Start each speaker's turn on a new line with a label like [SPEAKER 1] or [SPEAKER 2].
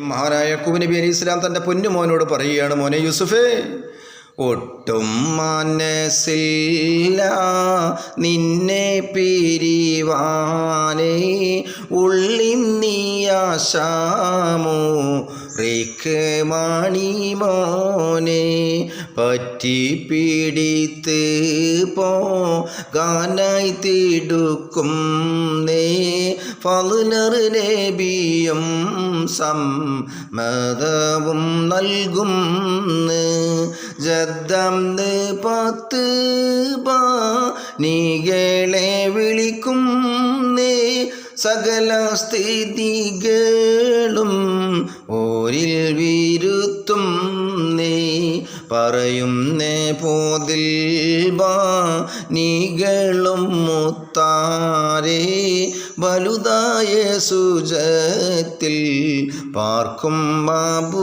[SPEAKER 1] മഹാനായ കുബിനബി നബി അലി ഇസ്ലാം തന്റെ പൊന്നുമോനോട് പറയുകയാണ് മോനെ യൂസുഫേ ഒട്ടും മനസ്സില്ല നിന്നെ പിരിവാനേ ഉള്ളിൻ നീയാശാമോ? റേക്ക് മണിമോനെ പറ്റി പിടിത്ത് പോ. ഗാനായി തിടുക്കും നേ. ഫലുനർ നബിയും സമ്മതവും നൽകും ജദ്ദം പത്ത് ബാ നീകളെ വിളിക്കും നേ സകല സ്ഥിതികളും ഓരിൽ വിരുത്തും നീ പറയും നേ പോതിൽ ബാ നീകളും മുത്താരേ വലുതായ സുജത്തിൽ പാർക്കും ബാബുവാരേ.